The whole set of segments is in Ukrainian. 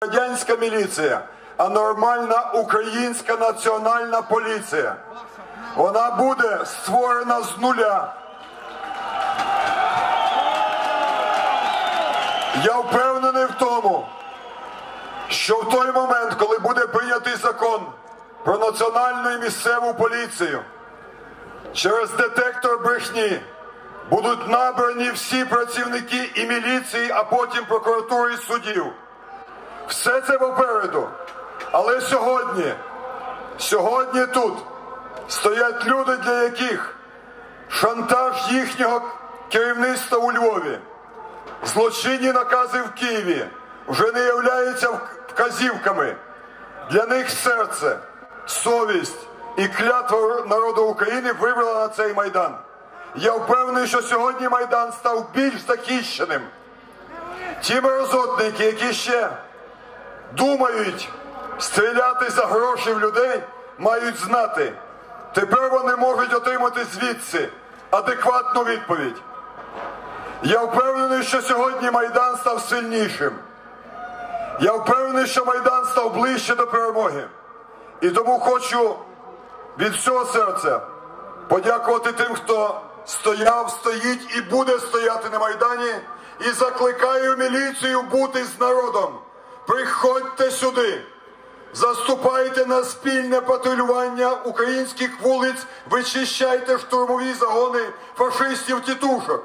радянська міліція, а нормальна українська національна поліція. Вона буде створена з нуля. Я впевнений в тому, що в той момент, коли буде прийнятий закон про національну і місцеву поліцію, через детектор брехні будуть набрані всі працівники і міліції, а потім прокуратури і судів. Все це попереду. Але сьогодні, сьогодні тут стоять люди, для яких шантаж їхнього керівництва у Львові, злочинні накази в Києві вже не являються вказівками. Для них серце, совість і клятва народу України вибрала на цей майдан. Я впевнений, що сьогодні Майдан став більш захищеним. Ті мерзотники, які ще думають стріляти за гроші в людей, мають знати. Тепер вони можуть отримати звідси адекватну відповідь. Я впевнений, що сьогодні Майдан став сильнішим. Я впевнений, що Майдан став ближче до перемоги. І тому хочу від всього серця подякувати тим, хто стояв, стоїть і буде стояти на Майдані. І закликаю міліцію бути з народом. Приходьте сюди, заступайте на спільне патрулювання українських вулиць, вичищайте штурмові загони фашистів тітушок.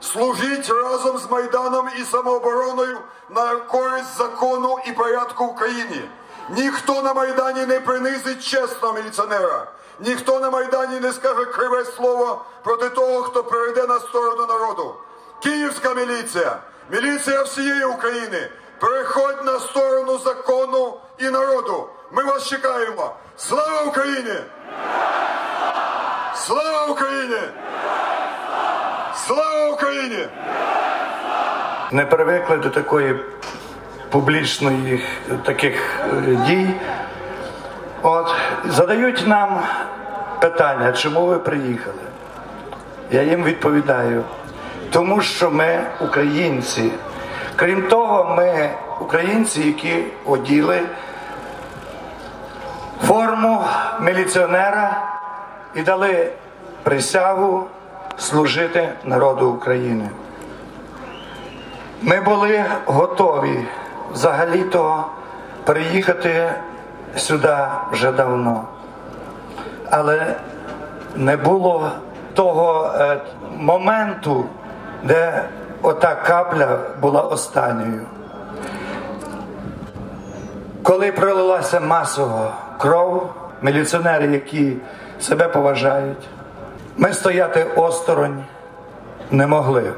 Служіть разом з Майданом і самообороною на користь закону і порядку в країні. Ніхто на Майдані не принизить чесного міліціонера. Ніхто на Майдані не скаже криве слово проти того, хто перейде на сторону народу. Київська міліція, міліція всієї України. Переходь на сторону закону і народу. Ми вас чекаємо. Слава Україні! Слава Україні! Слава Україні! Не привикли до такої публічної таких е, дій. От задають нам питання, чому ви приїхали? Я їм відповідаю, тому що ми українці. Крім того, ми українці, які оділи форму міліціонера і дали присягу служити народу України. Ми були готові взагалі-то приїхати сюди вже давно, але не було того е, моменту, де ота капля була останньою. Коли пролилася масово кров, міліціонери, які себе поважають, ми стояти осторонь не могли.